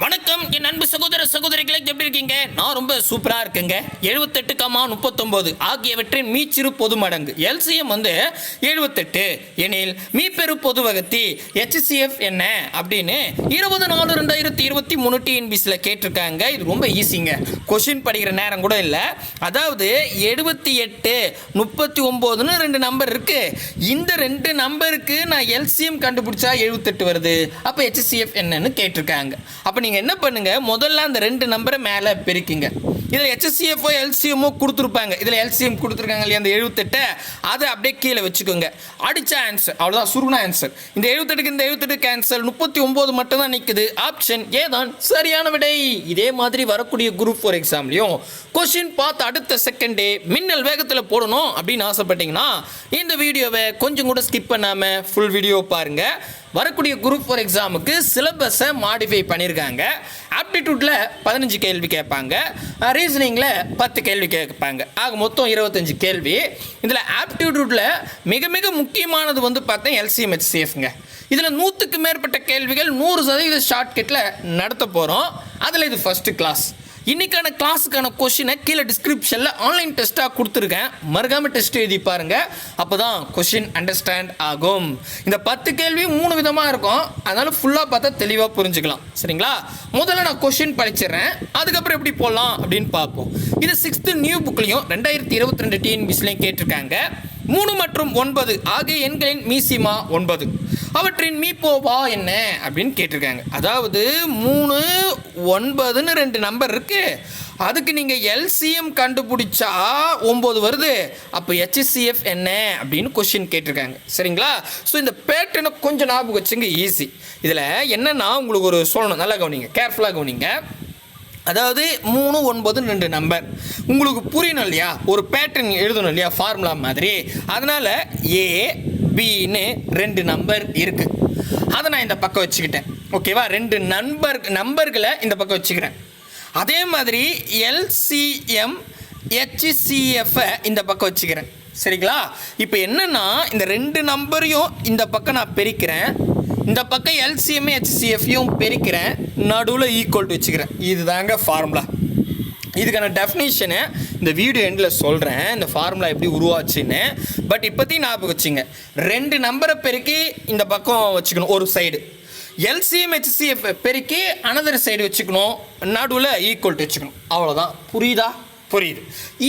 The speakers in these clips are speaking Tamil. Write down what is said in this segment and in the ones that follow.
வணக்கம் என் அன்பு சகோதர சகோதரிகளை எப்படி இருக்கீங்க? நான் ரொம்ப சூப்பரா இருக்கேங்க. எழுபத்தெட்டு கமா முப்பத்தொம்போது ஆகியவற்றின் மீச்சிறு பொது மடங்கு. எல்சிஎம் வந்து எழுபத்தெட்டு எனில் மீப்பெரு பொது வகத்தி ஹெச்சிஎஃப் என்ன? அப்படின்னு இருபது நாலு ரெண்டாயிரத்தி இருபத்தி மூணு டிஎன்பிசியில் கேட்டிருக்காங்க. இது ரொம்ப ஈஸிங்க கொஷின் படிக்கிற நேரம் கூட இல்லை. அதாவது எழுபத்தி எட்டு முப்பத்தி ஒம்போதுன்னு ரெண்டு நம்பர் இருக்கு. இந்த ரெண்டு நம்பருக்கு நான் எல்சிஎம் கண்டுபிடிச்சா எழுபத்தெட்டு வருது. அப்போ ஹெச்சிஎஃப் என்னன்னு கேட்டிருக்காங்க. அப்போ நீங்கள் என்ன பண்ணுங்க? முதல்ல அந்த ரெண்டு நம்பரை மேலே பெருக்கிங்க. இதில் ஹெச்எஸ்சிஎஃப்ஓ எல்சிஎம்மோ கொடுத்துருப்பாங்க. இதில் எல்சிஎம் கொடுத்துருக்காங்க இல்லையா அந்த எழுபத்தெட்டை அதை அப்படியே கீழே வச்சுக்கோங்க. அடிச்ச ஆன்சர் அவ்வளோதான் சுருணா ஆன்சர் இந்த எழுபத்தெட்டுக்கு இந்த எழுபத்தெட்டு கேன்சல் முப்பத்தி ஒம்பது மட்டும்தான் நிற்குது ஆப்ஷன் ஏதான் சரியான விடை. இதே மாதிரி வரக்கூடிய குரூப் ஃபோர் எக்ஸாம்லையும் கொஷின் பார்த்து அடுத்த செகண்டே மின்னல் வேகத்தில் போடணும் அப்படின்னு ஆசைப்பட்டீங்கன்னா இந்த வீடியோவை கொஞ்சம் கூட ஸ்கிப் பண்ணாமல் ஃபுல் வீடியோ பாருங்கள் வரக்கூடிய குரூப் ஃபோர் எக்ஸாமுக்கு சிலபஸை மாடிஃபை பண்ணியிருக்காங்க ஆப்டிடியூட்டில் பதினஞ்சு கேள்வி கேட்பாங்க. ரீசனிங்கில் பத்து கேள்வி கேட்பாங்க. ஆக மொத்தம் இருபத்தஞ்சு கேள்வி. இதில் ஆப்டிடியூட்டில் மிக மிக முக்கியமானது வந்து பார்த்தா எல்சிஎம்ஹெச்சிஎஃப்ங்க இதில் நூற்றுக்கு மேற்பட்ட கேள்விகள் நூறு சதவீத ஷார்ட்கட்டில் நடத்த போகிறோம் அதில் இது ஃபஸ்ட்டு கிளாஸ் இன்றைக்கான கிளாஸுக்கான கொஷினை கீழே டிஸ்கிரிப்ஷனில் ஆன்லைன் டெஸ்ட்டாக கொடுத்துருக்கேன். மறக்காமல் டெஸ்ட் எழுதி பாருங்கள் அப்போ தான் கொஷின் அண்டர்ஸ்டாண்ட் ஆகும். இந்த பத்து கேள்வி மூணு விதமாக இருக்கும். அதனால் ஃபுல்லாக பார்த்தா தெளிவாக புரிஞ்சுக்கலாம். சரிங்களா? முதல்ல நான் கொஷின் படிச்சிடுறேன். அதுக்கப்புறம் எப்படி போடலாம் அப்படின்னு பார்ப்போம். இது சிக்ஸ்த்து நியூ புக்லேயும் ரெண்டாயிரத்தி இருபத்தி ரெண்டு டிஎன்பிஸ்லையும் கேட்டிருக்காங்க. மூணு மற்றும் ஒன்பது. ஆகிய எண்களின் மீசிமா ஒன்பது. அவற்றின் மீப்போவா என்ன அப்படின்னு கேட்டிருக்காங்க. அதாவது மூணு ஒன்பதுன்னு ரெண்டு நம்பர் இருக்குது அதுக்கு நீங்கள் எல்சிஎம் கண்டுபிடிச்சா ஒம்பது வருது. அப்போ ஹெச்சிசிஎஃப் என்ன அப்படின்னு கொஷின் கேட்டிருக்காங்க. சரிங்களா? ஸோ இந்த பேட்டர்னை கொஞ்சம் ஞாபகம் வச்சுங்க ஈஸி இதில் என்னென்னா உங்களுக்கு ஒரு சொல்லணும். நல்லா கவனிங்க. கேர்ஃபுல்லாக கவனிங்க. அதாவது மூணு ஒன்பது ரெண்டு நம்பர் உங்களுக்கு புரியணும் இல்லையா? ஒரு பேட்டர்ன் எழுதணும் இல்லையா? ஃபார்முலா மாதிரி. அதனால் ஏ பின்னு ரெண்டு நம்பர் இருக்குது அதை நான் இந்த பக்கம் வச்சுக்கிட்டேன். ஓகேவா? ரெண்டு நண்பர் நம்பர்களை இந்த பக்கம் வச்சுக்கிறேன். அதே மாதிரி எல்சிஎம் ஹெச்சிசிஎஃப்பை இந்த பக்கம் வச்சுக்கிறேன். சரிங்களா? இப்போ என்னென்னா இந்த ரெண்டு நம்பரையும் இந்த பக்கம் நான் பெருக்கிறேன். இந்த பக்கம் எல்சிஎம் ஹெச்சிசிஎஃப்யும் பெருக்கிறேன். நடுவில் ஈக்குவல் டு வச்சுக்கிறேன். இதுதாங்க ஃபார்முலா இதுக்கான டெஃபினேஷனை இந்த வீடியோ எண்டில் சொல்கிறேன் இந்த ஃபார்முலா எப்படி உருவாச்சுன்னு. பட் இப்போத்தையும் ஞாபகம் வச்சுங்க. ரெண்டு நம்பரை பெருக்கி இந்த பக்கம் வச்சுக்கணும். ஒரு சைடு எல்சிஎம் ஹெச்சிஎஃப் பெருக்கி அனதர் சைடு வச்சுக்கணும். நடுவில் ஈக்குவல் டு வச்சுக்கணும். அவ்வளோதான் புரியுதா? புரியுது.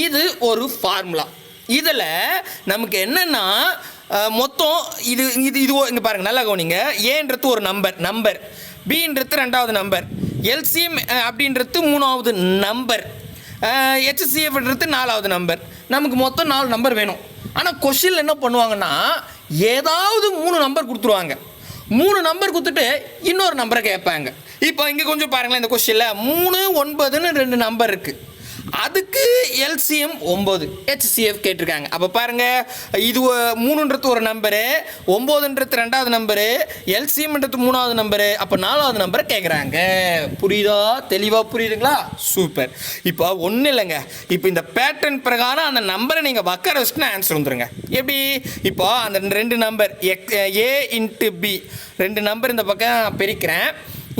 இது ஒரு ஃபார்முலா இதில் நமக்கு என்னென்னா மொத்தம் இது இது இது இங்கே பாருங்கள் நல்லா கவனிங்க. ஏன்றது ஒரு நம்பர் நம்பர் பின்றது ரெண்டாவது நம்பர் எல்சிஎம் அப்படின்றது மூணாவது நம்பர் ஹெச்சிஎஃப்ன்றது நாலாவது நம்பர் நமக்கு மொத்தம் நாலு நம்பர் வேணும். ஆனால் கொஷினில் என்ன பண்ணுவாங்கன்னா ஏதாவது மூணு நம்பர் கொடுத்துருவாங்க. மூணு நம்பர் கொடுத்துட்டு இன்னொரு நம்பரை கேட்பாங்க. இப்போ இங்கே கொஞ்சம் பாருங்களேன் இந்த கொஷினில் மூணு ஒன்பதுன்னு ரெண்டு நம்பர் இருக்குது அதுக்கு எல்சிஎம் ஒம்பது ஹெச்சிஎஃப் கேட்டிருக்காங்க. அப்போ பாருங்க இது மூணுன்றது ஒரு நம்பரு ஒம்போதுன்றது ரெண்டாவது நம்பரு எல்சிஎம்ன்றது மூணாவது நம்பரு அப்போ நாலாவது நம்பரை கேட்குறாங்க புரியுதா? தெளிவாக புரியுதுங்களா? சூப்பர் இப்போ ஒன்றும் இல்லைங்க. இப்போ இந்த பேட்டர்ன் பிரகாரம் அந்த நம்பரை நீங்கள் வக்கர வச்சுட்டு ஆன்சர் வந்துருங்க. எப்படி? இப்போ அந்த ரெண்டு number egg A into B ரெண்டு நம்பர் இந்த பக்கம் பிரிக்கிறேன்.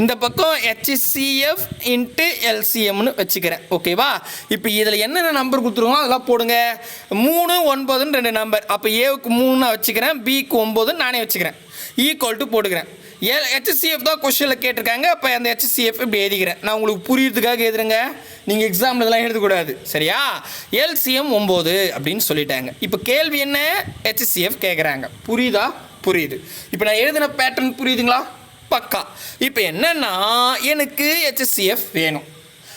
இந்த பக்கம் ஹெச்சிசிஎஃப் இன்ட்டு எல்சிஎம்னு வச்சுக்கிறேன். ஓகேவா இப்போ இதில் என்னென்ன நம்பர் கொடுத்துருவோம் அதெல்லாம் போடுங்க. மூணு ஒன்பதுன்னு ரெண்டு நம்பர் அப்போ ஏவுக்கு மூணு வச்சுக்கிறேன். பிக்கு ஒம்பதுன்னு நானே வச்சுக்கிறேன். ஈக்குவல் டு போட்டுக்கிறேன். ஏ ஹெச்சிசிஎஃப் தான் கொஷனில் கேட்டிருக்காங்க. அப்போ அந்த ஹெச்சிசிஎஃப் இப்படி எழுதிக்கிறேன். நான் உங்களுக்கு புரியுறதுக்காக எழுதுறேங்க. நீங்கள் எக்ஸாமில் இதெல்லாம் எழுதக்கூடாது. சரியா? எல்சிஎம் ஒம்பது அப்படின்னு சொல்லிட்டாங்க. இப்போ கேள்வி என்ன? ஹெச்சிசிஎஃப் கேட்குறாங்க புரியுதா? புரியுது. இப்போ நான் எழுதின பேட்டர்ன் புரியுதுங்களா? பக்கா. இப்போ என்னன்னா எனக்கு ஹெச்சிஎஃப் வேணும்.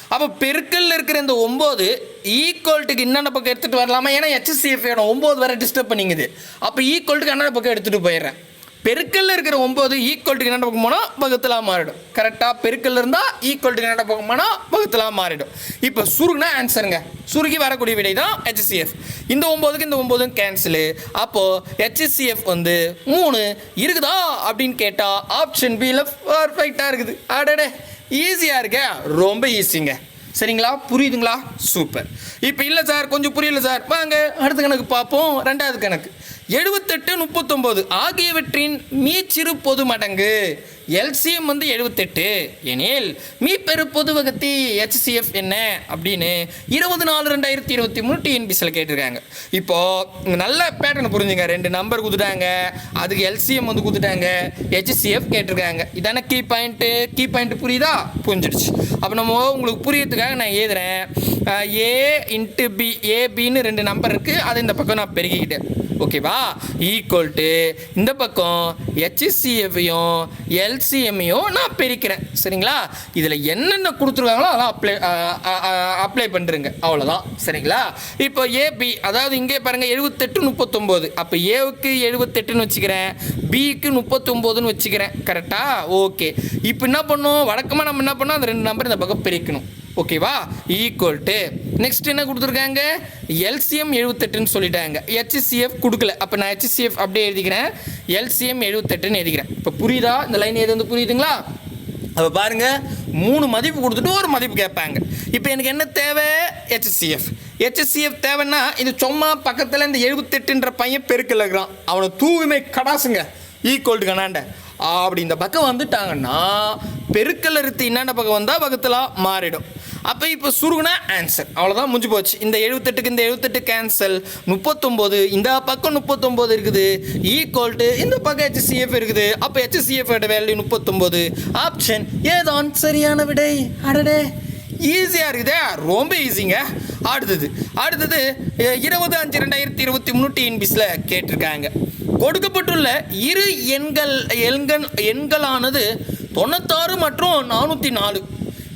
அப்போ பெருக்கல்ல இருக்கிற இந்த ஒம்பது ஈக்குவல்ட்டுக்கு என்னென்ன பக்கம் எடுத்துகிட்டு வரலாமா? ஏன்னா ஹெச்சிஎஃப் வேணும். ஒம்பது வரை டிஸ்டர்ப் பண்ணிங்குது. அப்போ ஈக்குவல்ட்டுக்கு என்னென்ன பக்கம் எடுத்துகிட்டு போயிடுறேன். பெருக்கல்ல இருக்கிற ஒம்பது டு என்னென்ன பக்கம் போனால் பக்கத்தில் மாறிடும். கரெக்டாக பெருக்கல்ல இருந்தால் டு என்னென்ன பக்கம் போனால் பக்கத்தில் மாறிடும். இப்போ சுருகுனா ஆன்சருங்க சுருகி வரக்கூடிய விடை தான் ஹெச்சிஎஃப் இந்த ஒம்போதுக்கு இந்த ஒம்போதும் கேன்சலு அப்போது ஹெச்சிஎஃப் வந்து மூணு இருக்குதா அப்படின்னு கேட்டால் ஆப்ஷன் பியில் பர்ஃபெக்டாக இருக்குது. அடடே ஈஸியாக இருக்கே. ரொம்ப ஈஸிங்க சரிங்களா? புரியுதுங்களா? சூப்பர் இப்போ இல்லை சார் கொஞ்சம் புரியல சார் வாங்க அடுத்த கணக்கு பார்ப்போம். ரெண்டாவது கணக்கு. எழுபத்தெட்டு முப்பத்தொம்போது ஆகியவற்றின் மீச்சிறு பொது மடங்கு. எல்சிஎம் வந்து எழுபத்தெட்டு எனில் மீப்பெரு பெரு பொது வகத்தி ஹெச்சிஎஃப் என்ன? அப்படின்னு இருபது நாலு ரெண்டாயிரத்தி இருபத்தி மூணு டிஎன்பிசியில் கேட்டிருக்காங்க. இப்போது நல்ல பேட்டர்ன் புரிஞ்சுங்க. ரெண்டு நம்பர் கொடுத்துட்டாங்க. அதுக்கு எல்சிஎம் வந்து கொடுத்துட்டாங்க. ஹெச்சிஎஃப் கேட்டிருக்காங்க. இதான கீ பாயிண்ட்டு கீ பாயிண்ட் புரியுதா? புரிஞ்சிடுச்சு. அப்போ நம்ம உங்களுக்கு புரியறதுக்காக நான் எழுதுறேன். ஏ இன்ட்டு பி ஏபின்னு ரெண்டு நம்பர் இருக்குது அதை இந்த பக்கம் நான் பெருகிக்கிட்டேன் ஓகேவா? ஈக்குவல் டு இந்த பக்கம் ஹெச்சிசிஎஃபையும் எல்சிஎம்மையும் நான் பிரிக்கிறேன். சரிங்களா? இதில் என்னென்ன கொடுத்துருக்காங்களோ அதெல்லாம் அப்ளை அப்ளை பண்ணுறேங்க அவ்வளோதான் சரிங்களா? இப்போ ஏபி அதாவது இங்கே பாருங்கள் எழுபத்தெட்டு முப்பத்தொம்போது. அப்போ ஏவுக்கு எழுபத்தெட்டுன்னு வச்சுக்கிறேன் பிக்கு முப்பத்தொம்போதுன்னு வச்சுக்கிறேன். கரெக்டாக ஓகே இப்போ என்ன பண்ணோம்? வழக்கமாக நம்ம என்ன பண்ணோம்? அந்த ரெண்டு நம்பர் இந்த பக்கம் பிரிக்கணும். ஓகேவா ஈக்குவல் டு நெக்ஸ்ட் என்ன கொடுத்துருக்காங்க? எல்சிஎம் எழுபத்தெட்டுன்னு சொல்லிட்டாங்க. ஹெச்சிசிஎஃப் கொடுக்கல. அப்போ நான் ஹெச்சிசிஎஃப் அப்படியே எழுதிக்கிறேன். எல்சிஎம் எழுபத்தெட்டுன்னு எழுதிக்கிறேன். இப்போ புரியுதா? இந்த லைன் எது வந்து புரியுதுங்களா? அப்போ பாருங்க. மூணு மதிப்பு கொடுத்துட்டு ஒரு மதிப்பு கேட்பாங்க. இப்போ எனக்கு என்ன தேவை? ஹெச்சிசிஎஃப் ஹெச்சிசிஎஃப் தேவைன்னா இது சும்மா பக்கத்தில் இந்த எழுபத்தெட்டுன்ற பையன் பெருக்கில் இருக்கிறான். அவனை தூவுமே கடாசுங்க. ஈக்குவல் டு கனாண்ட அப்படி இந்த பக்கம் வந்துட்டாங்கன்னா பெருக்கல் இருத்து என்னென்ன பக்கம் வந்தால் பக்கத்தில் மாறிடும். அப்போ இப்போ சுருகுனா ஆன்சர் அவ்வளோதான் முடிஞ்சு போச்சு. இந்த எழுபத்தெட்டுக்கு இந்த எழுபத்தெட்டு கேன்சல் முப்பத்தொம்போது இந்த பக்கம் முப்பத்தொம்போது இருக்குது. ஈக்குவல் டு இந்த பக்கம் ஹெச்சிஎஃப் இருக்குது. அப்போ ஹெச்சிஎஃப் வேல்யூ முப்பத்தொம்போது. ஆப்ஷன் ஏதான் சரியான விடை? அடடே. ஈஸியாக இருக்குதே. ரொம்ப ஈஸிங்க அடுத்தது அடுத்தது இருபது அஞ்சு ரெண்டாயிரத்தி இருபத்தி மூணு டிஎன்பிஸில் கேட்டிருக்காங்க. கொடுக்கப்பட்டுள்ள இரு எண்கள் எண்கள் எண்களானது தொண்ணூத்தாறு மற்றும் நானூற்றி நாலு.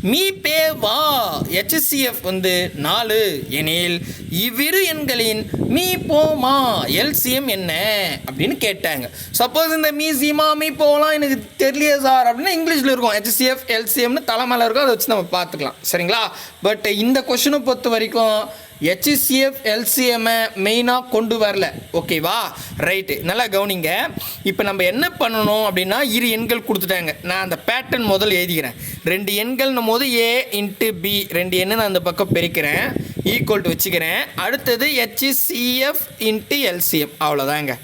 மீ பே வா ஹெச்சிஎஃப் வந்து நாலு எனில் இவ்விரு எண்களின் மீ போமா எல்சிஎம் என்ன? அப்படின்னு கேட்டாங்க. சப்போஸ் இந்த மீ சீமா மீ போலாம் எனக்கு தெரியலையே சார். அப்படின்னா இங்கிலீஷில் இருக்கும். ஹெச்சிஎஃப் எல்சிஎம்னு தலைமையில் இருக்கும். அதை வச்சு நம்ம பார்த்துக்கலாம். சரிங்களா? பட் இந்த கொஷினை பொறுத்த வரைக்கும் ஹெச்சிசிஎஃப் எல்சிஎம்மை மெயினாக கொண்டு வரல. ஓகேவா ரைட்டு நல்லா கவனிங்க. இப்போ நம்ம என்ன பண்ணணும் அப்படின்னா இரு எண்கள் கொடுத்துட்டாங்க. நான் அந்த பேட்டர்ன் முதல் எழுதிக்கிறேன். ரெண்டு எண்கள்னும் போது ஏ இன்ட்டு பி ரெண்டு எண்ணை நான் அந்த பக்கம் பெருக்கிறேன். ஈக்குவல் டு வச்சுக்கிறேன். அடுத்தது ஹெச்சிசிஎஃப் இன்ட்டு எல்சிஎம் அவ்வளோதாங்க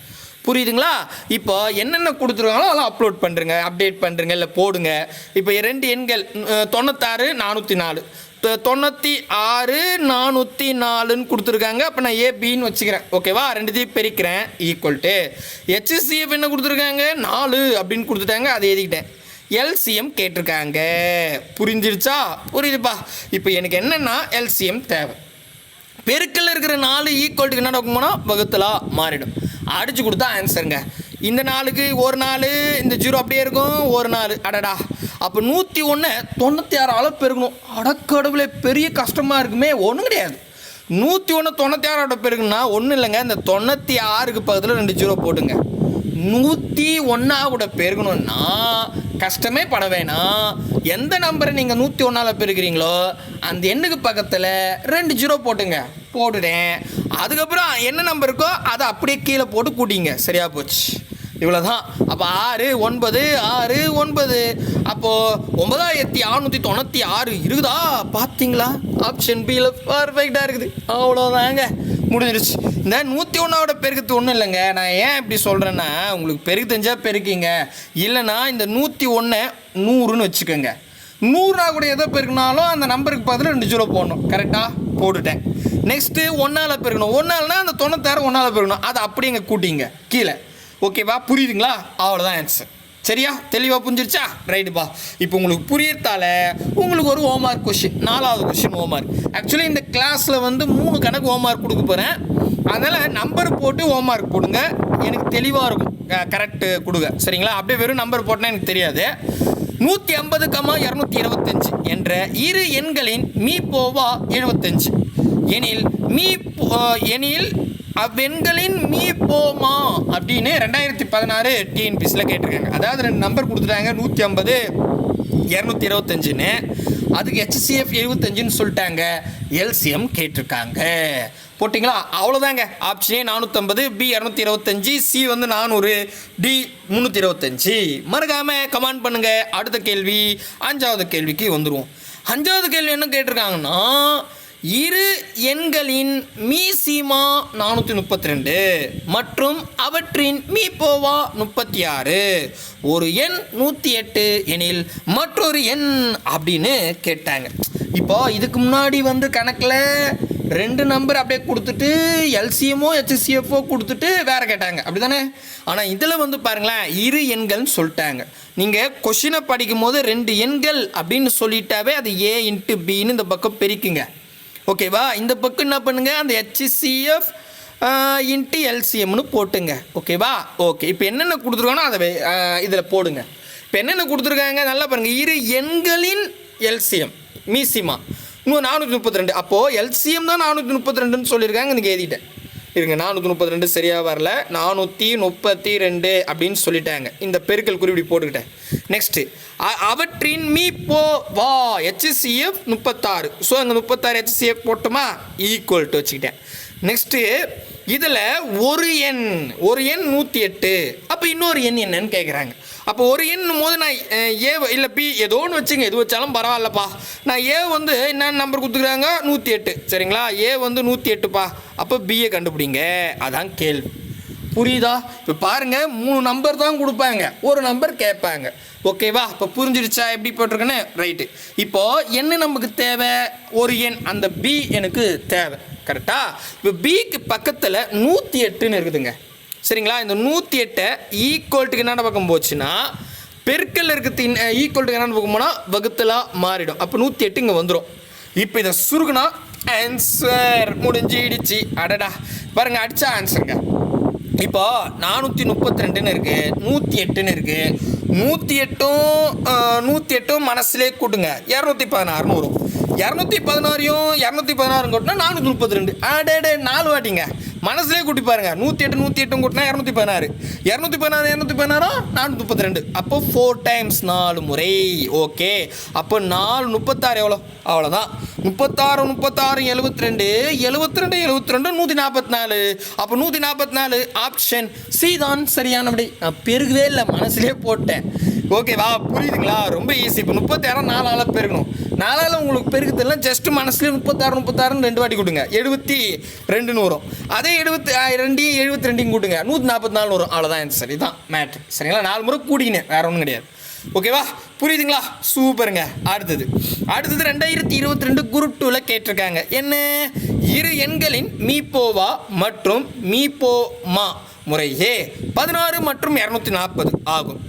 புரியுதுங்களா? இப்போ என்னென்ன கொடுத்துருக்காங்களோ அதெல்லாம் அப்லோட் பண்ணுறங்க அப்டேட் பண்ணுறங்க இல்லை போடுங்க. இப்போ ரெண்டு எண்கள் தொண்ணூத்தாறு நானூற்றி நாலு. தொண்ணூற்றி ஆறு நானூற்றி நாலுன்னு கொடுத்துருக்காங்க. அப்போ நான் ஏபின்னு வச்சுக்கிறேன். ஓகேவா ரெண்டுத்தையும் பெருக்கிறேன். ஈக்குவல் டு ஹெச்சிசிஎஃப் என்ன கொடுத்துருக்காங்க? நாலு அப்படின்னு கொடுத்துட்டாங்க. அதை எழுதிக்கிட்டேன். எல்சிஎம் கேட்டிருக்காங்க. புரிஞ்சிருச்சா? புரியுதுப்பா. இப்போ எனக்கு என்னென்னா எல்சிஎம் தேவை. பெருக்கில் இருக்கிற நாலு ஈக்குவல்ட்டுக்கு என்ன நடக்குமோனா வகுத்தலாக மாறிடும். அடிச்சு கொடுத்தா ஆன்சருங்க இந்த நாளுக்கு ஒரு நாள் இந்த ஜீரோ அப்படியே இருக்கும் ஒரு நாள். அடடா. அப்போ நூற்றி ஒன்று தொண்ணூற்றி ஆறு அளவு பெருகணும். அடக்கடவுளே பெரிய கஷ்டமாக இருக்குமே ஒன்றும் கிடையாது. நூற்றி ஒன்று தொண்ணூற்றி ஆறோட பெருகுன்னா ஒன்றும் இல்லைங்க. இந்த தொண்ணூற்றி ஆறுக்கு பக்கத்தில் ரெண்டு ஜீரோ போட்டுங்க. நூற்றி ஒன்றா கூட பெருகணும்னா கஷ்டமே பட வேணாம். எந்த நம்பரை நீங்கள் நூற்றி ஒன்றால் பெருக்கிறீங்களோ அந்த எண்ணுக்கு பக்கத்தில் ரெண்டு ஜீரோ போட்டுங்க. போட்டுட்டேன். அதுக்கப்புறம் என்ன நம்பர் இருக்கோ அதை அப்படியே கீழே போட்டு கூட்டிங்க. சரியா போச்சு. இவ்வளோதான் அப்போ ஆறு ஒன்பது ஆறு ஒன்பது. அப்போது ஒன்பதாயிரத்தி அறநூற்றி தொண்ணூற்றி ஆறு இருக்குதா? பார்த்தீங்களா ஆப்ஷன் பியில் பர்ஃபெக்டாக இருக்குது. அவ்வளோதாங்க முடிஞ்சிருச்சு. இந்த நூற்றி ஒன்றாவோட பெருக்கத்து ஒன்றும் இல்லைங்க. நான் ஏன் இப்படி சொல்கிறேன்னா உங்களுக்கு பெருக்கு தெரிஞ்சால் பெருக்கிங்க. இல்லைன்னா இந்த நூற்றி ஒன்று நூறுன்னு வச்சுக்கோங்க. நூறுனா கூட எதை பெருக்கினாலும் அந்த நம்பருக்கு பதில் ரெண்டு ஜீரோ போடணும். கரெக்டாக போட்டுட்டேன். நெக்ஸ்ட்டு ஒன்றால் பெருக்கணும். ஒன்றால்னா அந்த தொண்ணூத்தாறு ஒன்றால் பெருக்கணும். அதை அப்படியே இங்கே கூட்டிங்க. கீழே. ஓகேவா? புரியுதுங்களா? அவ்வளோதான் ஆன்சர் சரியா? தெளிவாக புரிஞ்சிருச்சா? ரைட்டுப்பா இப்போ உங்களுக்கு புரியறதால உங்களுக்கு ஒரு ஹோம்ஒர்க் கொஷின் நாலாவது கொஷின் ஹோம்ஒர்க் ஆக்சுவலி இந்த கிளாஸில் வந்து மூணு கணக்கு ஹோம்ஒர்க் கொடுக்க போகிறேன் அதனால் நம்பர் போட்டு ஹோம்ஒர்க் போடுங்க எனக்கு தெளிவாக இருக்கும். கரெக்டு கொடுங்க. சரிங்களா? அப்படியே வெறும் நம்பர் போட்டால் எனக்கு தெரியாது. நூற்றி ஐம்பது கமா இரநூத்தி இருபத்தஞ்சு என்ற இரு எண்களின் மீ போவா எழுபத்தஞ்சு. எனில் மீ போ- எனில் அவ்வெண்களின் மீ போமா அப்படின்னு ரெண்டாயிரத்தி பதினாறு டிஎன்பிசியில் கேட்டிருக்காங்க. அதாவது ரெண்டு நம்பர் கொடுத்துட்டாங்க நூற்றி ஐம்பது இரநூத்தி இருபத்தஞ்சுன்னு. அதுக்கு ஹெச்சிஎஃப் எழுபத்தஞ்சுன்னு சொல்லிட்டாங்க. எல்சிஎம் கேட்டிருக்காங்க. போட்டிங்களா? அவ்வளோதாங்க ஆப்ஷன் ஏ நானூற்றம்பது பி இரநூத்தி இருபத்தஞ்சி சி வந்து நானூறு டி முந்நூற்றி இருபத்தஞ்சி. மறக்காமல் கமெண்ட் பண்ணுங்கள் அடுத்த கேள்வி அஞ்சாவது கேள்விக்கு வந்துடுவோம் அஞ்சாவது கேள்வி என்ன கேட்டிருக்காங்கன்னா இரு எண்களின் மீ சீமா நானூற்றி முப்பத்தி ரெண்டு மற்றும் அவற்றின் மீ போவா முப்பத்தி ஆறு ஒரு எண் நூற்றி எட்டு எனில் மற்றொரு எண் அப்படின்னு கேட்டாங்க. இப்போ இதுக்கு முன்னாடி வந்து கணக்கில் ரெண்டு நம்பர் அப்படியே கொடுத்துட்டு எல்சிஎம்மோ ஹெச்சிஎஃப்ஓ கொடுத்துட்டு வேற கேட்டாங்க. அப்படி தானே ஆனால் இதில் வந்து பாருங்களேன் இரு எண்கள்னு சொல்லிட்டாங்க. நீங்கள் கொஷினை படிக்கும் போது ரெண்டு எண்கள் அப்படின்னு சொல்லிட்டாவே அது ஏ இன்ட்டு பின்னு இந்த பக்கம் பிரிக்குங்க. ஓகேவா இந்த பக்கம் என்ன பண்ணுங்க? அந்த ஹெச்சிசிஎஃப் இன்ட்டு எல்சிஎம்னு போட்டுங்க. ஓகேவா ஓகே இப்போ என்னென்ன கொடுத்துருக்கானோ அதை இதில் போடுங்க. இப்போ என்னென்ன கொடுத்துருக்காங்க? நல்லா பாருங்கள் இரு எண்களின் எல்சிஎம் மீசிமா. இன்னும் நானூற்றி முப்பத்தி ரெண்டு. அப்போது எல்சிஎம் தான் நானூற்றி முப்பத்தி ரெண்டுன்னு சொல்லியிருக்காங்க. எனக்கு எழுதிட்டேன். இவங்க நானூற்றி முப்பத்தி ரெண்டு சரியாக வரல நானூற்றி முப்பத்தி ரெண்டு அப்படின்னு சொல்லிட்டாங்க. இந்த பெருக்கல் குறிப்பிடி போட்டுக்கிட்டேன். நெக்ஸ்ட்டு அவற்றின் மீ போ வா ஹெச்சிஎஃப் முப்பத்தாறு. ஸோ அந்த முப்பத்தாறு ஹெச்சிஎஃப் போட்டுமா? ஈக்குவல் டு வச்சுக்கிட்டேன். நெக்ஸ்ட்டு இதில் ஒரு எண் ஒரு எண் நூற்றி எட்டு. அப்போ இன்னொரு எண் என்னன்னு கேட்குறாங்க அப்போ ஒரு எண்ணும் போது நான் ஏ இல்லை பி ஏதோ ஒன்று வச்சுங்க. எது வச்சாலும் பரவாயில்லப்பா. நான் ஏ வந்து என்ன நம்பர் கொடுத்துக்குறாங்க நூற்றி எட்டு. சரிங்களா? ஏ வந்து நூற்றி எட்டுப்பா. அப்போ பிஏ கண்டுபிடிங்க. அதான் கேள்வி. புரியுதா? இப்போ பாருங்கள் மூணு நம்பர் தான் கொடுப்பாங்க. ஒரு நம்பர் கேட்பாங்க. ஓகேவா இப்போ புரிஞ்சிருச்சா எப்படி போட்டிருக்கேன்னு? ரைட்டு இப்போ என்ன நமக்கு தேவை? ஒரு எண் அந்த பி எனக்கு தேவை. கரெக்டாக இப்போ பிக்கு பக்கத்தில் நூற்றி எட்டுன்னு இருக்குதுங்க. சரிங்களா? இந்த நூற்றி எட்டை ஈக்குவல்ட்டுக்கு என்னென்ன பக்கம் போச்சுன்னா பெருக்கல் இருக்கிறது ஈக்குவல்ட்டுக்கு என்னென்ன பக்கம் போனால் வகுத்தலாக மாறிடும். அப்போ நூற்றி எட்டு இங்கே வந்துடும் இப்போ இதை சுருகுனா ஆன்சர் முடிஞ்சிடுச்சு. அடடா. பாருங்க அடித்தா ஆன்சருங்க இப்போ நானூற்றி முப்பத்தி ரெண்டுன்னு இருக்குது நூற்றி எட்டுன்னு இருக்குது நூற்றி எட்டும் நூற்றி எட்டும் மனசுலே கூட்டுங்க. இரநூத்தி பதினாறுன்னு வரும். இரநூத்தி பதினாறையும் இரநூத்தி பதினாறுன்னு கூட்டினா நானூற்றி முப்பத்தி ரெண்டு அடே நாலு வாட்டிங்க. மனசுலேயே கூட்டி பாருங்க. நூற்றி எட்டு நூற்றி எட்டும் கூட்டினா இரநூத்தி பதினாறு. இரநூத்தி பதினாறு இரநூத்தி பதினாறா? நானூற்றி முப்பத்தி ரெண்டு அப்போ ஃபோர் டைம்ஸ் நாலு முறை. ஓகே அப்போ நாலு முப்பத்தாறு எவ்வளோ? அவ்வளோதான். முப்பத்தாறு முப்பத்தாறு எழுபத்தி ரெண்டு எழுபத்தி ரெண்டு எழுபத்தி ரெண்டு நூற்றி நாற்பத்தி நாலு. அப்போ நூற்றி நாற்பத்தி நாலு ஆப்ஷன் சி தான் சரியானபடி. நான் பெருகவே இல்லை. மனசுலேயே போட்டேன். ஓகேவா புரியுதுங்களா? ரொம்ப ஈஸி இப்போ முப்பத்தாயிரம் நாலால் பெருகணும். நாலால் உங்களுக்கு பெருக்குதெல்லாம் ஜஸ்ட் மனசுலேயே முப்பத்தாறு முப்பத்தாறுன்னு ரெண்டு வாட்டி கொடுங்க. எழுபத்தி ரெண்டுன்னு வரும். அதே எழுபத்தி ரெண்டையும் எழுபத்தி ரெண்டையும் கூட்டுங்க. நூற்றி நாற்பத்தி நாலு வரும். அவ்வளோதான் ஆன்சர் இதுதான் மேட்ரு சரிங்களா? நாலு முறை கூட்டிங்க வேற ஒன்றும் கிடையாது. ஓகேவா புரியுதுங்களா? சூப்பருங்க. அடுத்தது. அடுத்தது ரெண்டாயிரத்தி இருபத்தி ரெண்டு குரூப் டூவில் கேட்டிருக்காங்க. என்ன? இரு எண்களின் மீபோவா மற்றும் மீபோமா முறையே பதினாறு மற்றும் இரநூத்தி நாற்பது ஆகும்.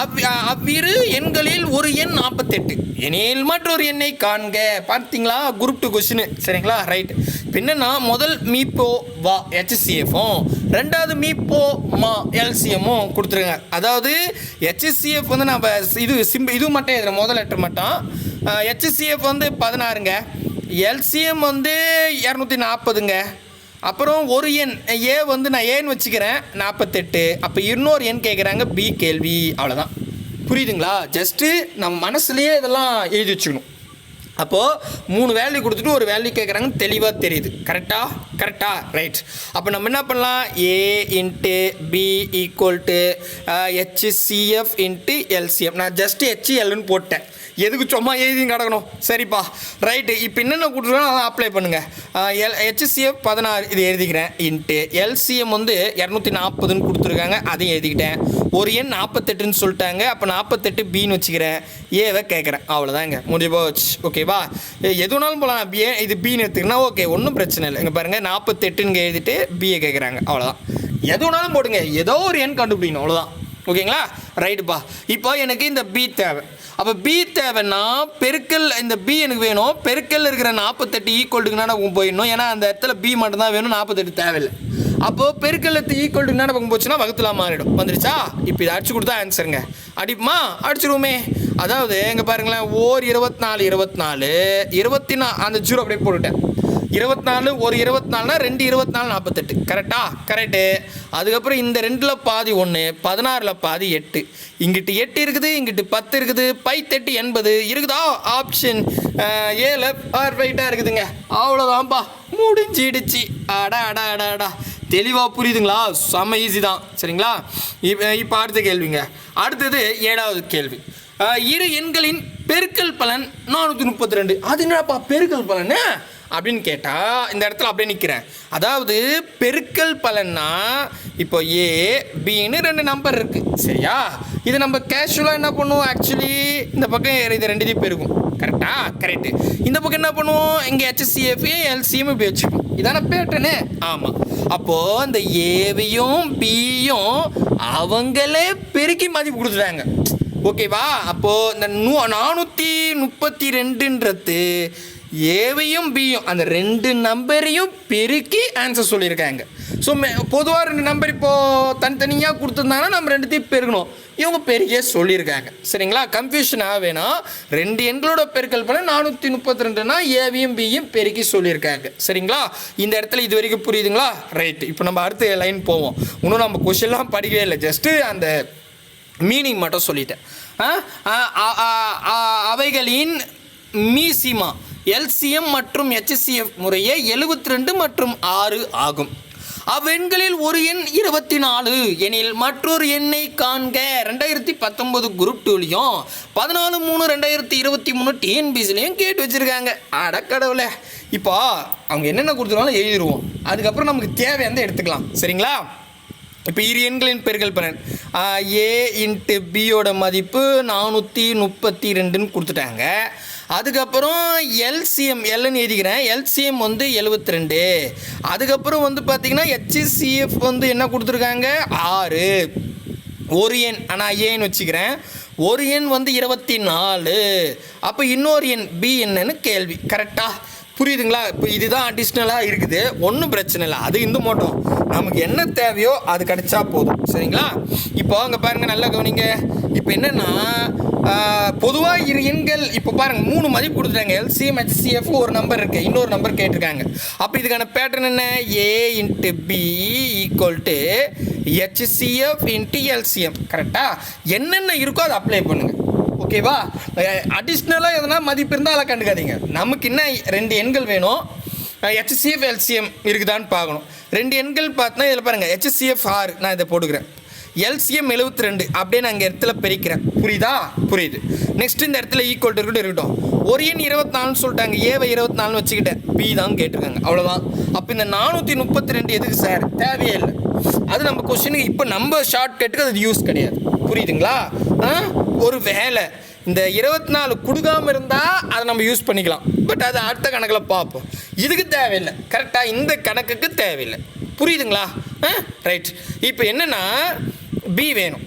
அவ்விரு எண்களில் ஒரு எண் நாற்பத்தெட்டு எனில் மற்றொரு எண்ணை காண்க. பார்த்தீங்களா? குரூப் டூ கொஸ்டின் சரிங்களா? ரைட் என்னன்னா முதல் மீப்போ வா ஹெச்சிஎஃப்பும் ரெண்டாவது மீப்போ மா எல்சிஎம்மும் கொடுத்துருங்க. அதாவது ஹெச்சிஎஃப் வந்து நம்ம இது சிம்பு இது மட்டும் இதில் முதல் லெட்டர் மட்டும். ஹெச்சிஎஃப் வந்து பதினாறுங்க. எல்சிஎம் வந்து இரநூத்தி நாற்பதுங்க அப்புறம் ஒரு எண் ஏ வந்து நான் ஏன்னு வச்சுக்கிறேன் நாற்பத்தெட்டு அப்போ இன்னொரு எண் கேட்குறாங்க பி கேள்வி. அவ்வளோதான் புரியுதுங்களா? ஜஸ்ட்டு நம்ம மனசுலேயே இதெல்லாம் எழுதி வச்சுக்கணும். அப்போது மூணு வேல்யூ கொடுத்துட்டு ஒரு வேல்யூ கேட்குறாங்க தெளிவாக தெரியுது. கரெக்டாக கரெக்டாக ரைட் அப்போ நம்ம என்ன பண்ணலாம்? A into B equal to HCF into LCF நான் ஜஸ்ட்டு ஹெச்இஎல்னு போட்டேன். எதுக்கு சும்மா எழுதி கிடக்கணும்? சரிப்பா. ரைட்டு இப்போ என்னென்ன கொடுத்துருக்கோம் அதை அப்ளை பண்ணுங்கள் எல் ஹெச்சிஎஃப் பதினாறு இது எழுதிக்கிறேன். இன்ட்டு எல்சிஎம் வந்து இரநூத்தி நாற்பதுன்னு கொடுத்துருக்காங்க. அதையும் எழுதிக்கிட்டேன். ஒரு எண் நாற்பத்தெட்டுன்னு சொல்லிட்டாங்க. அப்போ நாற்பத்தெட்டு பின்னு வச்சுக்கிறேன். ஏவை கேட்குறேன். அவ்வளோதாங்க முடிஞ்சு போச்சு. ஓகேவா எதுனாலும் எது வேணாலும் போகலாம் பிஏ இது பின்னு எடுத்துக்கினா ஓகே ஒன்றும் பிரச்சனை இல்லை. இங்கே பாருங்கள் நாற்பத்தெட்டுன்னு எழுதிட்டு பிஏ கேட்குறாங்க. அவ்வளோதான் எது வேணாலும் போடுங்க. ஏதோ ஒரு எண் கண்டுபிடிக்கணும். அவ்வளோதான் ஓகேங்களா? ரைட்டுப்பா. இப்போ எனக்கு இந்த பி தேவை. அப்போ பி தேவைன்னா பெருக்கல் இந்த பி எனக்கு வேணும். பெருக்கல் இருக்கிற நாற்பத்தெட்டு ஈக்குவல்ட்டுக்குனா நான் போயிடணும்? ஏன்னா அந்த இடத்துல பி மட்டும்தான் வேணும் நாற்பத்தெட்டு தேவையில்லை. அப்போது பெருக்கல் ஈக்குவல்ட்டுக்கு என்ன பக்கம் போச்சுன்னா வகுத்துலாம் மாறிடும். வந்துருச்சா? இப்போ இதை அடிச்சு கொடுத்தா ஆன்சருங்க அடிப்புமா? அடிச்சிருவோமே. அதாவது எங்கே பாருங்களேன் ஓர் இருபத்தி நாலு இருபத்தி நாலு இருபத்தி நா அந்த ஜீரோ அப்படியே போட்டுட்டேன். இருபத்தி நாலு ஒரு இருபத்தி நாலுனா ரெண்டு இருபத்தி நாலு நாற்பத்தெட்டு கரெக்டா கரெக்டு அதுக்கப்புறம் இந்த ரெண்டில் பாதி ஒன்று பதினாறில் பாதி எட்டு. இங்கிட்டு எட்டு இருக்குது இங்கிட்டு பத்து இருக்குது. பைத்தெட்டு எண்பது. இருக்குதா? ஆப்ஷன் ஏழு பர்ஃபெக்டாக இருக்குதுங்க. அவ்வளோதான்ப்பா முடிஞ்சிடுச்சு. அடா அடா அடா அடா. தெளிவாக புரியுதுங்களா? செம்ம ஈஸி தான். சரிங்களா? இப்போ இப்போ அடுத்த கேள்விங்க. அடுத்தது ஏழாவது கேள்வி. இரு எண்களின் பெருக்கல் பலன் நானூற்றி முப்பத்தி ரெண்டு. அது என்னப்பா பெருக்கல் பலன்? அப்படின்னு கேட்டால் இந்த இடத்துல அப்படியே நிற்கிறேன் அதாவது பெருக்கல் பலன்னா இப்போ ஏ பின்னு ரெண்டு நம்பர் இருக்குது சரியா? இது நம்ம கேஷுவலாக என்ன பண்ணுவோம்? ஆக்சுவலி இந்த பக்கம் இது ரெண்டுத்தையும் பெருக்கும் கரெக்டா கரெக்டு இந்த பக்கம் என்ன பண்ணுவோம்? இங்கே ஹெச்சிஎஃப் எல்சிஎம் இப்படி வச்சுப்போம் இதான பேட்டர்னு ஆமாம் அப்போது இந்த ஏவையும் பியும் அவங்களே பெருக்கி மதிப்பு கொடுத்துட்டாங்க. ஓகேவா? அப்போது இந்த நூ நானூற்றி முப்பத்தி ரெண்டுன்றது ஏவையும் பியும் அந்த ரெண்டு நம்பரையும் பெருக்கி ஆன்சர் சொல்லியிருக்காங்க. ஸோ பொதுவாக ரெண்டு நம்பர் இப்போது தனித்தனியாக கொடுத்துருந்தாங்கன்னா நம்ம ரெண்டுத்தையும் பெருக்கணும். இவங்க பெருகியே சொல்லியிருக்காங்க. சரிங்களா? கன்ஃபியூஷன் ஆக வேணாம். ரெண்டு எண்களோட பெருக்கல் பண்ண நானூற்றி முப்பத்தி ரெண்டுனா ஏவியும் பியும் பெருக்கி சொல்லியிருக்காங்க. சரிங்களா? இந்த இடத்துல இது வரைக்கும் புரியுதுங்களா? ரைட் இப்போ நம்ம அடுத்த லைன் போவோம். இன்னும் நம்ம கொஷின்லாம் படிக்கவே இல்லை. ஜஸ்ட்டு அந்த மீனிங் மட்டும் சொல்லிட்டேன். அவைகளின் மீசிமா எல்சிஎம் மற்றும் ஹெச்சிஎஃப் முறையே எழுபத்தி ரெண்டு மற்றும் ஆறு ஆகும். அவ்வெண்களில் ஒரு எண் இருபத்தி நாலு எனில் மற்றொரு எண்ணை காண்க. ரெண்டாயிரத்தி பத்தொன்பது குரூப் டூலையும் பதினாலு மூணு ரெண்டாயிரத்தி இருபத்தி மூணு டிஎன்பிசிலையும் கேட்டு வச்சுருக்காங்க. அடக்கடவுல இப்போ அவங்க என்னென்ன கொடுத்துருவாலும் எழுதிடுவோம் அதுக்கப்புறம் நமக்கு தேவையானதை எடுத்துக்கலாம். சரிங்களா? இப்போ இரு எண்களின் பெருக்கல் பலன் ஏ இன்ட்டு பியோட மதிப்பு நானூற்றி முப்பத்தி ரெண்டுன்னு கொடுத்துட்டாங்க. அதுக்கப்புறம் எல்சிஎம் எல்னு எழுதிக்கிறேன். எல்சிஎம் வந்து எழுபத்தி ரெண்டு அதுக்கப்புறம் வந்து பார்த்தீங்கன்னா ஹெச்சிசிஎஃப் வந்து என்ன கொடுத்துருக்காங்க? ஆறு. ஒரு எண். ஆனால் ஏன்னு வச்சுக்கிறேன். ஒரு எண் வந்து இருபத்தி நாலு அப்போ இன்னொரு எண் பி என்னன்னு கேள்வி. கரெக்டாக புரியுதுங்களா? இப்போ இதுதான் அடிஷ்னலாக இருக்குது. ஒன்றும் பிரச்சனை இல்லை. அது இந்த மாட்டோம். நமக்கு என்ன தேவையோ அது கிடைச்சா போதும். சரிங்களா? இப்போ அங்கே பாருங்கள் நல்லா கவனிங்க. இப்போ என்னென்னா பொதுவாக இரு எண்கள் இப்போ பாருங்கள் மூணு மதிப்பு கொடுத்துட்டாங்க. எல்சிஎம் ஹெச்சிஎஃப் ஒரு நம்பர் இருக்குது இன்னொரு நம்பர் கேட்டிருக்காங்க. அப்போ இதுக்கான பேட்டர்ன் என்ன? A into B equal to HCF into LCM கரெக்டாக என்னென்ன இருக்கோ அதை அப்ளை பண்ணுங்கள் ஓகேவா? அடிஷ்னலாக எதனா மதிப்பு இருந்தால் அதெல்லாம் கண்டுக்காதீங்க. நமக்கு என்ன ரெண்டு எண்கள் வேணும்? ஹெச்சிஎஃப் எல்சிஎம் இருக்குதான்னு பார்க்கணும். ரெண்டு எண்கள் பார்த்தோன்னா இதில் பாருங்கள் ஹெச்சிஎஃப் ஆறு நான் இதை போட்டுக்கிறேன். எல்சிஎம் எழுபத்தி ரெண்டு அப்படியே நான் இங்கே இடத்துல பிரிக்கிறேன். புரியுதா? புரியுது. நெக்ஸ்ட் இந்த இடத்துல ஈக்குவல் இருக்கட்டும் இருக்கட்டும். ஒரு எண் இருபத்தி நாலுன்னு சொல்லிட்டாங்க ஏவை இருபத்தி நாலுன்னு வச்சுக்கிட்டேன். பி தான் கேட்டிருக்காங்க அவ்வளோதான் அப்போ இந்த நானூற்றி முப்பத்தி ரெண்டு எதுக்கு சார் தேவையே இல்லை அது நம்ம கொஸ்டினுக்கு இப்போ நம்ம ஷார்ட் கட்டுக்கு அது யூஸ் கிடையாது. புரியுதுங்களா? ஆ ஒரு வேலை. இந்த இருபத்தி நாலு கொடுக்காம இருந்தால் அதை நம்ம யூஸ் பண்ணிக்கலாம். பட் அது அடுத்த கணக்கில் பார்ப்போம். இதுக்கு தேவையில்லை. கரெக்டாக இந்த கணக்குக்கு தேவையில்லை. புரியுதுங்களா? ஆ? ரைட் இப்போ என்னென்னா பி வேணும்.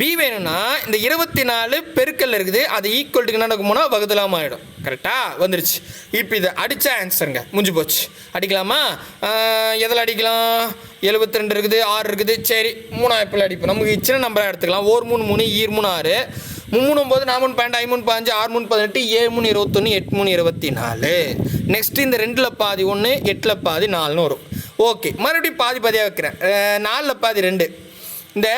பி வேணும்னா இந்த இருபத்தி நாலு பெருக்கல் இருக்குது. அது ஈக்குவல்ட்டுக்கு என்ன நடக்குமோனா வகுதலாம ஆகிடும் கரெக்டாக வந்துருச்சு. இப்போ இது அடித்தா ஆன்சருங்க முடிஞ்சு போச்சு. அடிக்கலாமா? எதில் அடிக்கலாம்? எழுபத்தி ரெண்டு இருக்குது ஆறு இருக்குது. சரி மூணாயிரப்பில் அடிப்போம். நமக்கு சின்ன நம்பராக எடுத்துக்கலாம். ஓர் மூணு மூணு ஈர் மூணு ஆறு. மூணு ஒம்பது நாலு மூணு பன்னெண்டு ஐமூணு பதினஞ்சு ஆறு மூணு பதினெட்டு ஏழு மூணு இருபத்தொன்று எட்டு மூணு இருபத்தி நாலு. நெக்ஸ்ட் இந்த ரெண்டில் பாதி ஒன்று எட்டில் பாதி நாலுன்னு வரும். ஓகே மறுபடியும் பாதி பாதியாக வைக்கிறேன். நாலில் பாதி ரெண்டு. இந்த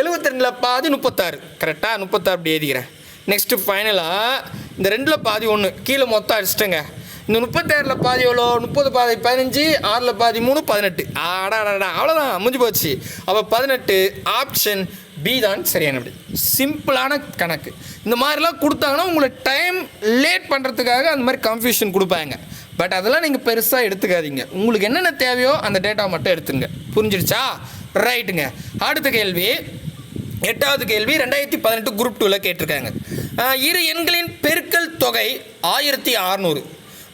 எழுபத்தி ரெண்டில் பாதி முப்பத்தாறு. கரெக்டாக முப்பத்தாறு அப்படி எழுதிக்கிறேன். நெக்ஸ்ட்டு ஃபைனலாக இந்த ரெண்டில் பாதி ஒன்று கீழே மொத்தம் அடிச்சிட்டேங்க. இந்த முப்பத்தாறில் பாதி எவ்வளோ? முப்பது பாதி பதினஞ்சு ஆறில் பாதி மூணு பதினெட்டு. ஆடாடாடா அவ்வளோதான் முடிஞ்சு போச்சு. அப்போ பதினெட்டு ஆப்ஷன் பி தான் சரியானபடி சிம்பிளான கணக்கு. இந்த மாதிரிலாம் கொடுத்தாங்கன்னா உங்களை டைம் லேட் பண்ணுறதுக்காக அந்த மாதிரி கன்ஃபியூஷன் கொடுப்பாங்க. பட் அதெல்லாம் நீங்கள் பெருசாக எடுத்துக்காதீங்க. உங்களுக்கு என்னென்ன தேவையோ அந்த டேட்டா மட்டும் எடுத்துங்க புரிஞ்சிடுச்சா ரைட்டுங்க அடுத்த கேள்வி. எட்டாவது கேள்வி. ரெண்டாயிரத்தி பதினெட்டு குரூப் டூவில் கேட்டிருக்காங்க. இரு எண்களின் பெருக்கல் தொகை ஆயிரத்தி அறநூறு.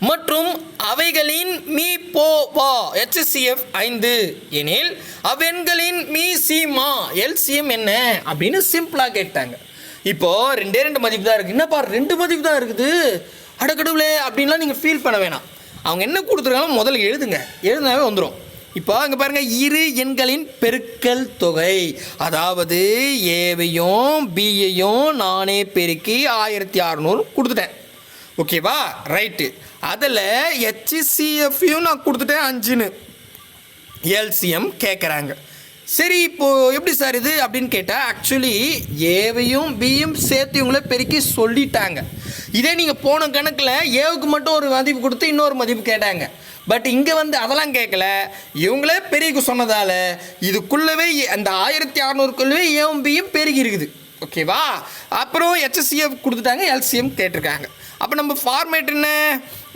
மற்றும் அவைகளின் மீ போ வா எச்எஸ்சிஎஃப் ஐந்து. எனில் அவெண்களின் மீ சீமா எல்சிஎம் என்ன? அப்படின்னு சிம்பிளாக கேட்டாங்க. இப்போ ரெண்டே ரெண்டு மதிப்பு தான் இருக்குது என்னப்பா ரெண்டு மதிப்பு தான் இருக்குது அடக்கடவுளே அப்படின்லாம் நீங்கள் ஃபீல் பண்ண வேணாம். அவங்க என்ன கொடுத்துருக்காங்களோ முதல்ல எழுதுங்க. எழுதினாவே வந்துடும் இப்போ அங்கே பாருங்கள் இரு எண்களின் பெருக்கல் தொகை. அதாவது ஏவையும் பியையும் நானே பெருக்கி ஆயிரத்தி அறநூறு கொடுத்துட்டேன். ஓகேவா ரைட்டு அதில் ஹெச்சிசிஎஃப்யும் நான் கொடுத்துட்டேன் அஞ்சுன்னு. எல்சிஎம் கேட்குறாங்க சரி இப்போது எப்படி சார் இது அப்படின்னு கேட்டால் ஆக்சுவலி ஏவையும் பியும் சேர்த்து இவங்கள பெருக்கி சொல்லிட்டாங்க. இதே நீங்கள் போன கணக்கில் ஏவுக்கு மட்டும் ஒரு மதிப்பு கொடுத்து இன்னொரு மதிப்பு கேட்டாங்க. பட் இங்கே வந்து அதெல்லாம் கேட்கல இவங்களே பெருகி சொன்னதால் இதுக்குள்ளவே அந்த ஆயிரத்தி அறநூறுக்குள்ளவே ஏவும் பியும் பெருகி இருக்குது. ஓகேவா அப்புறம் ஹெச்சிஎஃப் கொடுத்துட்டாங்க எல்சிஎம் கேட்டிருக்காங்க. அப்போ நம்ம ஃபார்மேட் என்ன?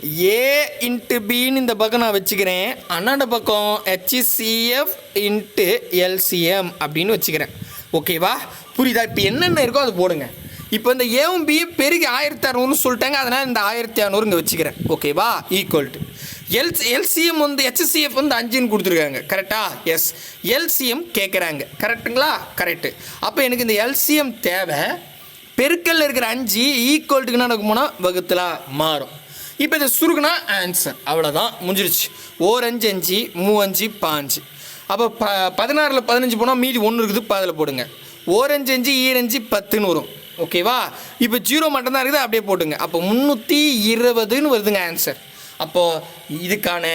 ஏ இன்ட்டு பின்னு இந்த பக்கம் நான் வச்சுக்கிறேன். அண்ணாண்ட பக்கம் ஹெச்சிசிஎஃப் இன்ட்டு எல்சிஎம் அப்படின்னு வச்சுக்கிறேன். ஓகேவா புரியுதா? இப்போ என்னென்ன இருக்கோ அது போடுங்க. இப்போ இந்த ஏவும் பி பெருகி ஆயிரத்தி அறநூறுன்னு சொல்லிட்டாங்க அதனால் இந்த ஆயிரத்தி அறநூறு இங்கே வச்சுக்கிறேன். ஓகேவா ஈக்குவல் டு எல் எல்சிஎம் வந்து ஹெச்சிசிஎஃப் வந்து அஞ்சுன்னு கொடுத்துருக்காங்க. கரெக்டா எஸ் எல்சிஎம் கேட்குறாங்க கரெக்டுங்களா கரெக்டு அப்போ எனக்கு இந்த எல்சிஎம் தேவை. பெருக்கல்ல இருக்கிற அஞ்சு ஈக்குவல்ட்டுக்கு என்ன நடக்குமோனா வகுத்தலாக மாறும். இப்போ இதை சுருக்குனா ஆன்சர் அவ்வளோதான் முடிஞ்சிருச்சு. ஓர் அஞ்சு அஞ்சு மூ அஞ்சு பாஞ்சு. அப்போ ப பதினாறில் பதினஞ்சு போனால் மீதி ஒன்று இருக்குது பதில் போடுங்க. ஓரஞ்சு அஞ்சு ஈரஞ்சு பத்துன்னு வரும். ஓகேவா இப்போ ஜீரோ மட்டும்தான் இருக்குது அப்படியே போட்டுங்க. அப்போ முந்நூற்றி இருபதுன்னு வருதுங்க ஆன்சர் அப்போது இதுக்கான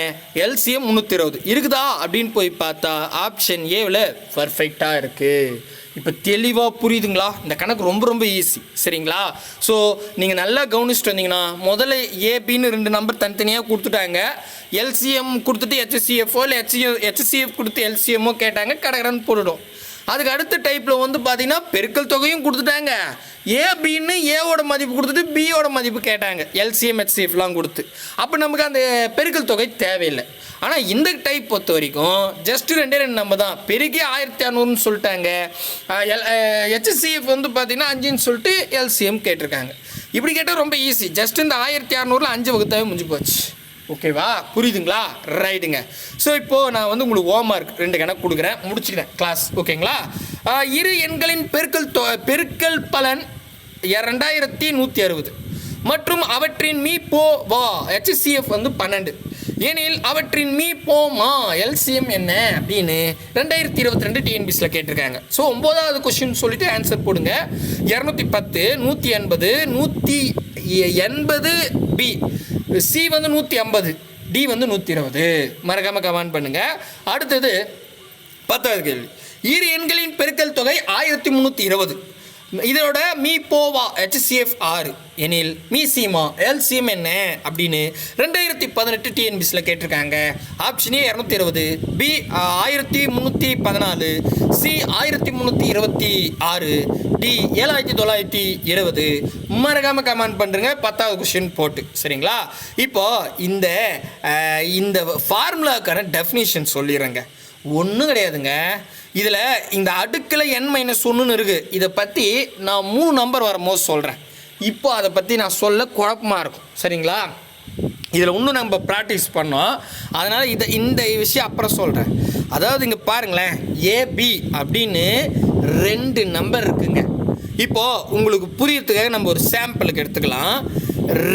எல்சிஎம் முந்நூற்றி இருபது. இருக்குதா? அப்படின்னு போய் பார்த்தா ஆப்ஷன் ஏவில் பர்ஃபெக்டாக இருக்குது இப்போ தெளிவாக புரியுதுங்களா? இந்த கணக்கு ரொம்ப ரொம்ப ஈஸி சரிங்களா? ஸோ நீங்கள் நல்லா கவனிச்சுட்டு வந்தீங்கன்னா முதல்ல ஏபின்னு ரெண்டு நம்பர் தனித்தனியாக கொடுத்துட்டாங்க. எல்சிஎம் கொடுத்துட்டு ஹெச்சிஎஃப்ஓ இல்லை ஹெச்சிஎஃப் ஹெச்சிஎஃப் கொடுத்து எல்சிஎம்மோ கேட்டாங்க கடகரன்னு போட்டுடும் அதுக்கு அடுத்த டைப்பில் வந்து பார்த்தீங்கன்னா பெருக்கல் தொகையும் கொடுத்துட்டாங்க. ஏ அப்படின்னு ஏவோட மதிப்பு கொடுத்துட்டு பியோட மதிப்பு கேட்டாங்க. எல்சிஎம் ஹெச்சிஎஃப்லாம் கொடுத்து. அப்போ நமக்கு அந்த பெருக்கல் தொகை தேவையில்லை. ஆனால் இந்த டைப் பொறுத்த வரைக்கும் ஜஸ்ட் ரெண்டே ரெண்டு நம்ம தான். பெருக்கி ஆயிரத்தி அறநூறுன்னு சொல்லிட்டாங்க. எல் ஹெச்சிஎஃப் வந்து பார்த்திங்கன்னா அஞ்சுன்னு சொல்லிட்டு எல்சிஎம் கேட்டிருக்காங்க. இப்படி கேட்டால் ரொம்ப ஈஸி ஜஸ்ட் இந்த ஆயிரத்தி அறநூறில் அஞ்சு வகுத்தாவே முடிஞ்சு போச்சு. ஓகேவா புரியுதுங்களா? ரைட்டுங்க ஸோ இப்போது நான் வந்து உங்களுக்கு ஹோம்ஒர்க் ரெண்டு கணக்கு கொடுக்குறேன். முடிச்சுக்கிறேன். கிளாஸ் ஓகேங்களா இரு எண்களின் பெருக்கல் தொ பெருக்கல் பலன் ரெண்டாயிரத்தி நூற்றி அறுபது மற்றும் அவற்றின் மீ போ வா ஹெச்சிஎஃப் வந்து பன்னெண்டு. ஏனில் அவற்றின் மீ போ மா எல்சிஎம் என்ன அப்படின்னு ரெண்டாயிரத்தி இருபத்தி ரெண்டு டிஎன்பிஸில் கேட்டிருக்காங்க. ஸோ ஒம்போதாவது கொஸ்டின் சொல்லிட்டு ஆன்சர் போடுங்க. இரநூத்தி பத்து நூற்றி எண்பது நூற்றி எண்பது பி. சி வந்து நூற்றி ஐம்பது டி வந்து நூற்றி இருபது. மறக்காமல் கமெண்ட் பண்ணுங்கள் அடுத்தது பத்தாவது கேள்வி. இரு எண்களின் பெருக்கல் தொகை ஆயிரத்தி முந்நூற்றி இருபது. இதோட மீ போவா ஹெச்சிஎஃப் ஆறு எனில் மீ சீமா எல்சிஎம் என்ன அப்படின்னு ரெண்டாயிரத்தி பதினெட்டு டிஎன்பிசியில் கேட்டிருக்காங்க. ஆப்ஷன் ஏ இரநூத்தி இருபது பி ஆயிரத்தி முந்நூற்றி பதினாலு சி ஆயிரத்தி முந்நூற்றி இருபத்தி ஆறு டி ஏழாயிரத்தி தொள்ளாயிரத்தி இருபது. மறக்காமல் கமெண்ட் பண்ணுறங்க பத்தாவது கொஷின் போட்டு. சரிங்களா? இப்போ இந்த இந்த ஃபார்முலாக்கான டெஃபினிஷன் சொல்லிடுறேங்க. ஒன்றும் கிடையாதுங்க. இதில் இந்த அடுக்கில் என் மைனஸ் ஒன்றுன்னு இருக்குது இதை பற்றி நான் மூணு நம்பர் வரும்போது சொல்கிறேன் இப்போ அதை பற்றி நான் சொல்ல குழப்பமாக இருக்கும். சரிங்களா? இதில் இன்னும் நம்ம ப்ராக்டிஸ் பண்ணோம். அதனால் இதை இந்த விஷயம் அப்புறம் சொல்கிறேன் அதாவது இங்கே பாருங்களேன் ஏபி அப்படின்னு ரெண்டு நம்பர் இருக்குங்க. இப்போது உங்களுக்கு புரியறதுக்காக நம்ம ஒரு சாம்பிளுக்கு எடுத்துக்கலாம்.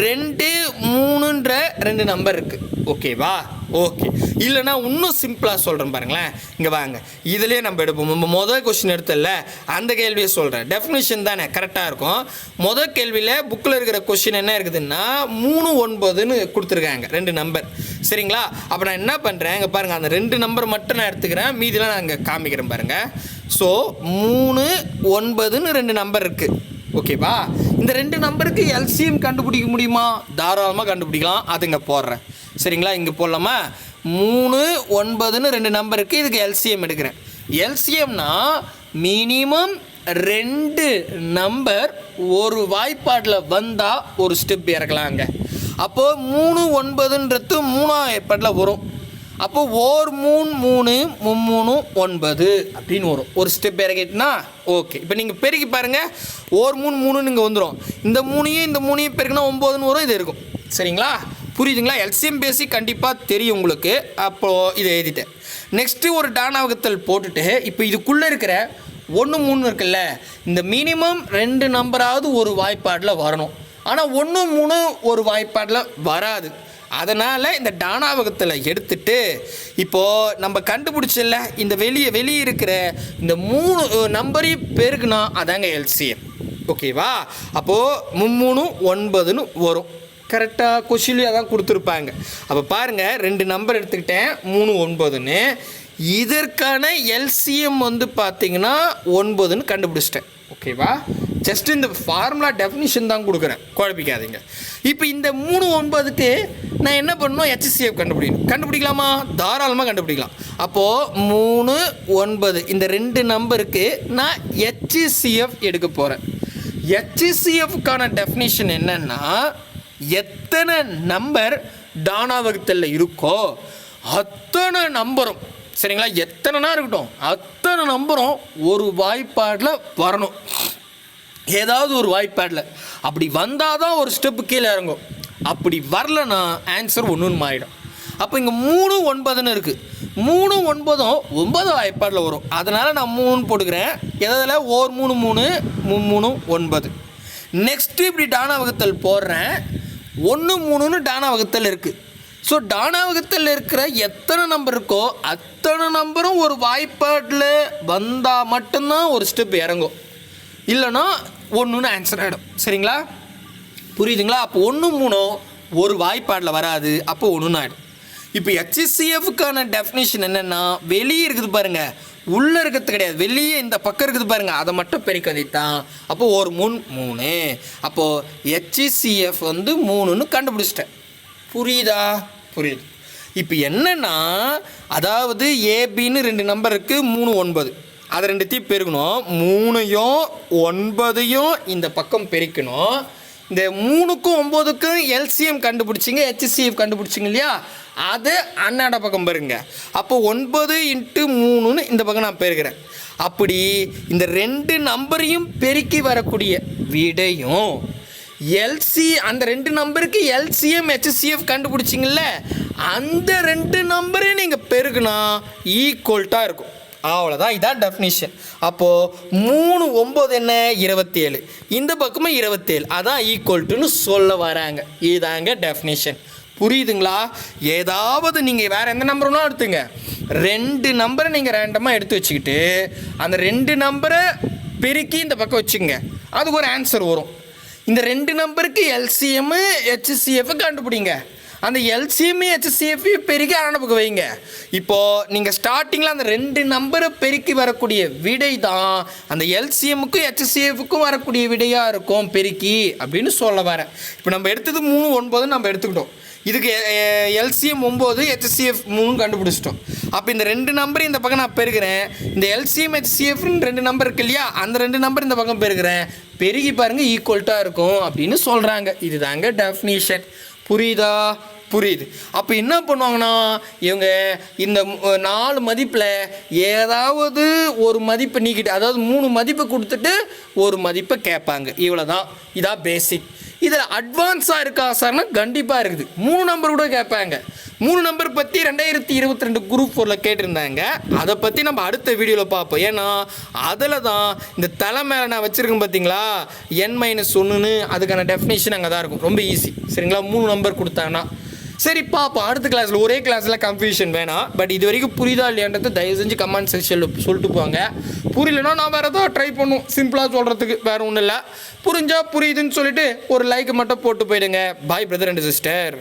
ரெண்டு மூணுன்ற ரெண்டு நம்பர் இருக்குது ஓகேவா ஓகே இல்லைனா இன்னும் சிம்பிளாக சொல்கிறேன் பாருங்களேன். இங்கே வாங்க. இதுலேயே நம்ம எடுப்போம். நம்ம முதல் கொஷின் எடுத்தல அந்த கேள்வியை சொல்கிறேன் டெஃபினேஷன் தானே? கரெக்டாக இருக்கும். முதல் கேள்வியில் புக்கில் இருக்கிற கொஷின் என்ன இருக்குதுன்னா மூணு ஒன்பதுன்னு கொடுத்துருக்காங்க. ரெண்டு நம்பர் சரிங்களா? அப்போ நான் என்ன பண்ணுறேன் இங்கே பாருங்கள் அந்த ரெண்டு நம்பர் மட்டும் நான் எடுத்துக்கிறேன். மீதிலாம் நான் இங்கே காமிக்கிறேன் பாருங்கள் ஸோ மூணு ஒன்பதுன்னு ரெண்டு நம்பர் இருக்குது ஓகேவா இந்த ரெண்டு நம்பருக்கு எல்சிஎம் கண்டுபிடிக்க முடியுமா? தாராளமாக கண்டுபிடிக்கலாம். அது இங்கே போடுறேன். சரிங்களா? இங்கே போடலாமா? மூணு ஒன்பதுன்னு ரெண்டு நம்பருக்கு இதுக்கு எல்சிஎம் எடுக்கிறேன். எல்சிஎம்னா மினிமம் ரெண்டு நம்பர் ஒரு வாய்ப்பாட்டில் வந்தால் ஒரு ஸ்டெப் இறக்கலாங்க. அப்போது மூணு ஒன்பதுன்றது மூணாம் ஏற்பாட்டில் வரும். அப்போ ஓர் மூணு மூணு மும்மூணு ஒன்பது அப்படின்னு வரும். ஒரு ஸ்டெப் இறக்கிட்டுனா ஓகே இப்போ நீங்கள் பெருக்கி பாருங்கள் ஓர் மூணு மூணுன்னு இங்கே வந்துடும் இந்த மூணையும் இந்த மூணையும் பெருக்கினா ஒம்போதுன்னு வரும் இது இருக்கும். சரிங்களா? புரியுதுங்களா? எல்சிஎம் பேசிக் கண்டிப்பாக தெரியும் உங்களுக்கு. அப்போது இதை எழுதிட்டேன். நெக்ஸ்ட்டு ஒரு டானாவகத்தல் போட்டுட்டு இப்போ இதுக்குள்ளே இருக்கிற ஒன்று மூணு இருக்குல்ல இந்த மினிமம் ரெண்டு நம்பராவது ஒரு வாய்ப்பாடில் வரணும். ஆனால் ஒன்று மூணு ஒரு வாய்ப்பாடில் வராது. அதனால் இந்த டானாவகத்தில் எடுத்துட்டு இப்போது நம்ம கண்டுபிடிச்சல இந்த வெளியே வெளியே இருக்கிற இந்த மூணு நம்பரையும் பெருக்குனா அதாங்க எல்சிஎம் ஓகேவா அப்போது மும்மூணு ஒன்பதுன்னு வரும். கரெக்டாக கொஷின்லேயே அதான் கொடுத்துருப்பாங்க. அப்போ பாருங்கள் ரெண்டு நம்பர் எடுத்துக்கிட்டேன் மூணு ஒன்பதுன்னு. இதற்கான எல்சிஎம் வந்து பார்த்தீங்கன்னா ஒன்பதுன்னு கண்டுபிடிச்சிட்டேன். ஓகேவா ஜஸ்ட் இந்த ஃபார்முலா டெஃபினிஷன் தான் கொடுக்குறேன். குழப்பிக்காதீங்க. இப்போ இந்த மூணு ஒன்பதுக்கு நான் என்ன பண்ணணும்? ஹெச்சிசிஎஃப் கண்டுபிடிக்கணும். கண்டுபிடிக்கலாமா? தாராளமாக கண்டுபிடிக்கலாம். அப்போது மூணு ஒன்பது. இந்த ரெண்டு நம்பருக்கு நான் ஹெச்சிசிஎஃப் எடுக்க போகிறேன் ஹெச்சிசிஎஃப்கான டெஃபினிஷன் என்னென்னா எத்தனை நம்பர் டானா வகுத்தலில் இருக்கோ அத்தனை நம்பரும். சரிங்களா? எத்தனைனா இருக்கட்டும். அத்தனை நம்பரும் ஒரு வாய்ப்பாடில் வரணும். ஏதாவது ஒரு வாய்ப்பேடில். அப்படி வந்தால் தான் ஒரு ஸ்டெப்பு கீழே இறங்கும். அப்படி வரலன்னா ஆன்சர் ஒன்றுன்னு ஆகிடும் அப்போ இங்கே மூணு ஒன்பதுன்னு இருக்குது மூணு ஒன்பதும் ஒன்பது வாய்ப்பாடில் வரும். அதனால் நான் மூணு போட்டுக்கிறேன். எதில்? ஓர் மூணு மூணு மூணு ஒன்பது. நெக்ஸ்ட்டு இப்படி டானா வகுத்தல் போடுறேன். ஒன்று மூணுன்னு டானா வகுத்தல் இருக்குது ஸோ டானா வகுத்தல் இருக்கிற எத்தனை நம்பர் இருக்கோ அத்தனை நம்பரும் ஒரு வாய்ப்பாட்டில் வந்தால் மட்டும்தான் ஒரு ஸ்டெப் இறங்கும். இல்லைன்னா ஒன்றுன்னு ஆன்சர் ஆகிடும் சரிங்களா? புரியுதுங்களா? அப்போ ஒன்று மூணும் ஒரு வாய்ப்பாடில் வராது அப்போ ஒன்றுன்னு ஆகிடும் இப்போ ஹெச்சிசிஎஃப்க்கான டெஃபினேஷன் என்னென்னா வெளியே இருக்குது பாருங்கள் உள்ளே இருக்கிறது கிடையாது. வெளியே இந்த பக்கம் இருக்குது பாருங்கள் அதை மட்டும் பெருக்கதைத்தான். அப்போது ஒரு மூணு. மூணு அப்போது ஹெச்சிசிஎஃப் வந்து மூணுன்னு கண்டுபிடிச்சிட்டேன். புரியுதா? புரியுது. இப்போ என்னென்னா அதாவது ஏபின்னு ரெண்டு நம்பர் இருக்குது மூணு ஒன்பது. அதை ரெண்டுத்தையும் பெருக்கணும் மூணையும் ஒன்பதையும் இந்த பக்கம் பெருக்கணும். இந்த மூணுக்கும் ஒம்போதுக்கும் எல்சிஎம் கண்டுபிடிச்சிங்க ஹெச்சிசிஎஃப் கண்டுபிடிச்சிங்க இல்லையா? அது அண்ணாட பக்கம் பாருங்க. அப்போ ஒன்பது இன்ட்டு மூணுன்னு இந்த பக்கம் நான் பெருக்கிறேன் அப்படி இந்த ரெண்டு நம்பரையும் பெருக்கி வரக்கூடிய விடையும் எல்சி அந்த ரெண்டு நம்பருக்கு எல்சிஎம் ஹெச்சிஎஃப் கண்டுபிடிச்சிங்கள்ல அந்த ரெண்டு நம்பரையும் நீங்கள் பெருக்குனா ஈக்குவல்ட்டாக இருக்கும். அவ்வளோதான் இதான் டெஃபினிஷன் அப்போது மூணு ஒம்பது என்ன? இருபத்தி ஏழு இந்த பக்கமும் இருபத்தேழு. அதான் ஈக்குவல்ட்டுன்னு சொல்ல வராங்க. இதாங்க டெஃபினிஷன் புரியுதுங்களா? ஏதாவது நீங்கள் வேறு எந்த நம்பருனா எடுத்துங்க. ரெண்டு நம்பரை நீங்கள் ரேண்டமாக எடுத்து வச்சுக்கிட்டு அந்த ரெண்டு நம்பரை பெருக்கி இந்த பக்கம் வச்சுங்க அதுக்கு ஒரு ஆன்சர் வரும். இந்த ரெண்டு நம்பருக்கு எல்சிஎம்மு ஹெச்சிசிஎஃப் கண்டுபிடிங்க. அந்த எல்சிஎம்ஏ ஹெச்சிசிஎஃப் பெருக்கி அரண வைங்க. இப்போது நீங்கள் ஸ்டார்டிங்கில் அந்த ரெண்டு நம்பரை பெருக்கி வரக்கூடிய விடை தான் அந்த எல்சிஎம்முக்கும் ஹெச்சிஎஃப்க்கும் வரக்கூடிய விடையாக இருக்கும் பெருக்கி அப்படின்னு சொல்ல வரேன். இப்போ நம்ம எடுத்தது மூணு ஒன்பது நம்ம எடுத்துக்கிட்டோம். இதுக்கு எல்சிஎம் ஒம்பது ஹெச்சிஎஃப் மூணு கண்டுபிடிச்சிட்டோம். அப்போ இந்த ரெண்டு நம்பர் இந்த பக்கம் நான் பெருக்கிறேன் இந்த எல்சிஎம் ஹெச்சிஎஃப்னு ரெண்டு நம்பர் இருக்கு இல்லையா? அந்த ரெண்டு நம்பர் இந்த பக்கம் பெருக்கிறேன் பெருகி பாருங்க ஈக்குவல்ட்டாக இருக்கும் அப்படின்னு சொல்கிறாங்க இதுதாங்க டெஃபினிஷன் புரியுதா? புரியுது. அப்போ என்ன பண்ணுவாங்கன்னா இவங்க இந்த நாலு மதிப்பில் ஏதாவது ஒரு மதிப்பை நீக்கிட்டு அதாவது மூணு மதிப்பை கொடுத்துட்டு ஒரு மதிப்பை கேட்பாங்க. இவ்வளோ தான் இதான் பேசிக் இதில் அட்வான்ஸாக இருக்கா சார்னா கண்டிப்பாக இருக்குது. மூணு நம்பர் கூட கேட்பாங்க. மூணு நம்பர் பற்றி ரெண்டாயிரத்தி இருபத்தி ரெண்டு குரூப் ஃபோரில் கேட்டிருந்தாங்க. அதை பற்றி நம்ம அடுத்த வீடியோவில் பார்ப்போம். ஏன்னா அதில் தான் இந்த தலை மேலே நான் வச்சுருக்கேன் பார்த்தீங்களா? என் மைனஸ் ஒன்றுன்னு அதுக்கான டெஃபினேஷன் அங்கே தான் இருக்கும். ரொம்ப ஈஸி சரிங்களா? மூணு நம்பர் கொடுத்தாங்கன்னா. சரி பார்ப்போம் அடுத்த கிளாஸில் ஒரே கிளாஸில் கன்ஃபியூஷன் வேணாம். பட் இது வரைக்கும் புரியுதா இல்லையான்றது தயவு செஞ்சு கமெண்ட் செக்ஷனில் சொல்லிட்டு போங்க. புரியலன்னா நான் வேறு ஏதோ ட்ரை பண்ணும். சிம்பிளாக சொல்கிறதுக்கு வேறு ஒன்றும் இல்லை. புரிஞ்சா புரியுதுன்னு சொல்லிட்டு ஒரு லைக் மட்டும் போட்டு போயிடுங்க. பாய் பிரதர் அண்ட் சிஸ்டர்